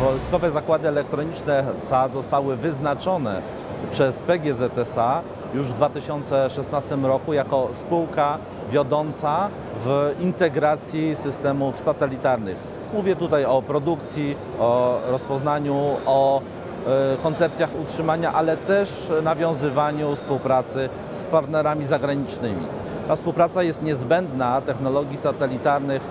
Wojskowe Zakłady Elektroniczne SA zostały wyznaczone przez PGZSA już w 2016 roku jako spółka wiodąca w integracji systemów satelitarnych. Mówię tutaj o produkcji, o rozpoznaniu, o e, koncepcjach utrzymania, ale też nawiązywaniu współpracy z partnerami zagranicznymi. Ta współpraca jest niezbędna, technologii satelitarnych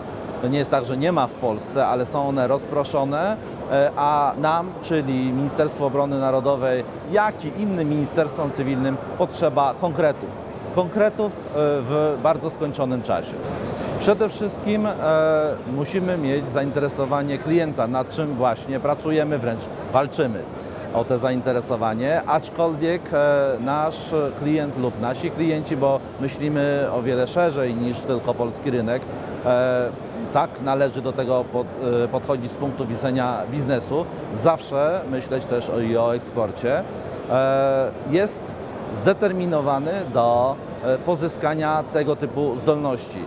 to nie jest tak, że nie ma w Polsce, ale są one rozproszone, e, a nam, czyli Ministerstwu Obrony Narodowej, jak i innym ministerstwom cywilnym potrzeba konkretów. Konkretów e, w bardzo skończonym czasie. Przede wszystkim e, musimy mieć zainteresowanie klienta, nad czym właśnie pracujemy, wręcz walczymy o to zainteresowanie, aczkolwiek nasz klient lub nasi klienci, bo myślimy o wiele szerzej niż tylko polski rynek, tak należy do tego e, podchodzić z punktu widzenia biznesu, zawsze myśleć też i o eksporcie, e, jest zdeterminowany do e, pozyskania tego typu zdolności.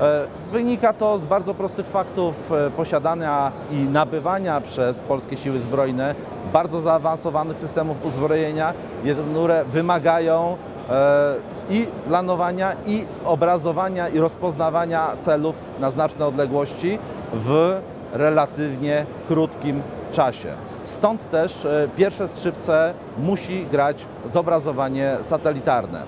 E, Wynika to z bardzo prostych faktów posiadania i nabywania przez polskie siły zbrojne bardzo zaawansowanych systemów uzbrojenia, które wymagają i planowania, i obrazowania, i rozpoznawania celów na znaczne odległości w relatywnie krótkim czasie. Stąd też e, pierwsze skrzypce musi grać zobrazowanie satelitarne.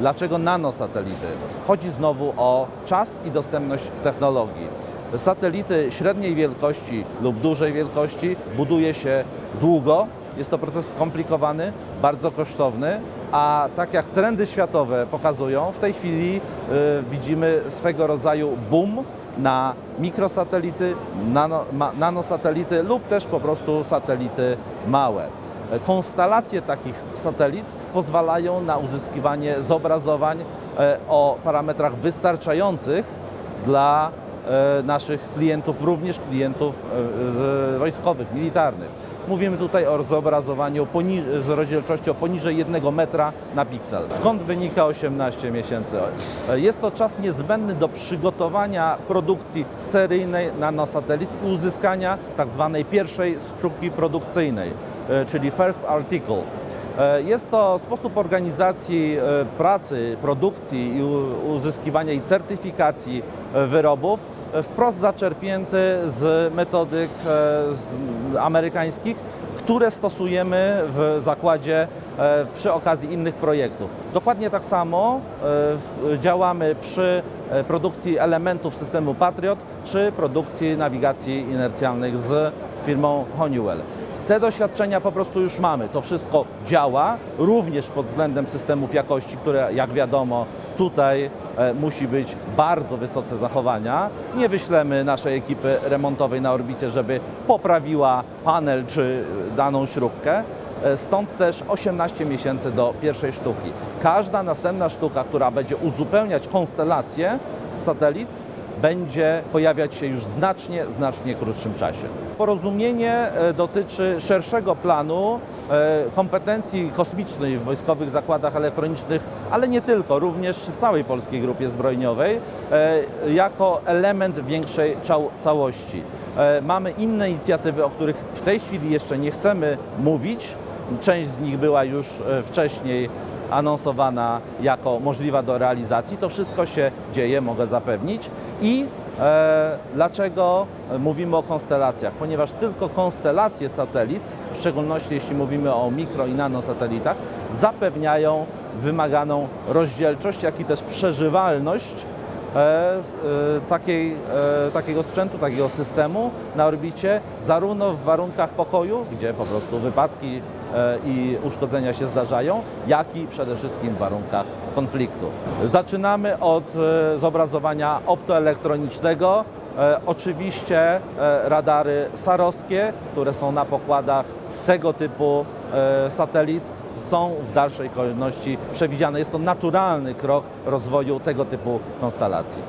Dlaczego nanosatelity? Chodzi znowu o czas i dostępność technologii. Satelity średniej wielkości lub dużej wielkości buduje się długo. Jest to proces skomplikowany, bardzo kosztowny, a tak jak trendy światowe pokazują, w tej chwili y, widzimy swego rodzaju boom na mikrosatelity, nano, nanosatelity lub też po prostu satelity małe. Konstelacje takich satelit pozwalają na uzyskiwanie zobrazowań e, o parametrach wystarczających dla e, naszych klientów, również klientów e, wojskowych, militarnych. Mówimy tutaj o zobrazowaniu z rozdzielczością poniżej 1 metra na piksel. Skąd wynika 18 miesięcy? E, Jest to czas niezbędny do przygotowania produkcji seryjnej nanosatelit i uzyskania tak zwanej pierwszej sztuki produkcyjnej, e, czyli first article. E, Jest to sposób organizacji pracy, produkcji i uzyskiwania i certyfikacji wyrobów wprost zaczerpnięty z metodyk e, amerykańskich, które stosujemy w zakładzie e, przy okazji innych projektów. Dokładnie tak samo e, działamy przy produkcji elementów systemu Patriot czy produkcji nawigacji inercjalnych z firmą Honeywell. Te doświadczenia po prostu już mamy. To wszystko działa, również pod względem systemów jakości, które jak wiadomo tutaj musi być bardzo wysoce zachowania. Nie wyślemy naszej ekipy remontowej na orbicie, żeby poprawiła panel czy daną śrubkę. E, Stąd też 18 miesięcy do pierwszej sztuki. Każda następna sztuka, która będzie uzupełniać konstelację satelit, będzie pojawiać się już w znacznie, znacznie krótszym czasie. Porozumienie e, dotyczy szerszego planu e, kompetencji kosmicznej w wojskowych zakładach elektronicznych, ale nie tylko, również w całej polskiej grupie zbrojeniowej, e, jako element większej całości. Mamy inne inicjatywy, o których w tej chwili jeszcze nie chcemy mówić. Część z nich była już wcześniej anonsowana jako możliwa do realizacji. To wszystko się dzieje, mogę zapewnić. I e, dlaczego mówimy o konstelacjach? Ponieważ tylko konstelacje satelit, w szczególności jeśli mówimy o mikro i nanosatelitach, zapewniają wymaganą rozdzielczość, jak i też przeżywalność e, e, takiej, e, takiego sprzętu, takiego systemu na orbicie, zarówno w warunkach pokoju, gdzie po prostu wypadki i uszkodzenia się zdarzają, jak i przede wszystkim w warunkach konfliktu. Zaczynamy od e, zobrazowania optoelektronicznego. E, Oczywiście e, radary sarowskie, które są na pokładach tego typu e, satelit, są w dalszej kolejności przewidziane. Jest to naturalny krok rozwoju tego typu konstelacji.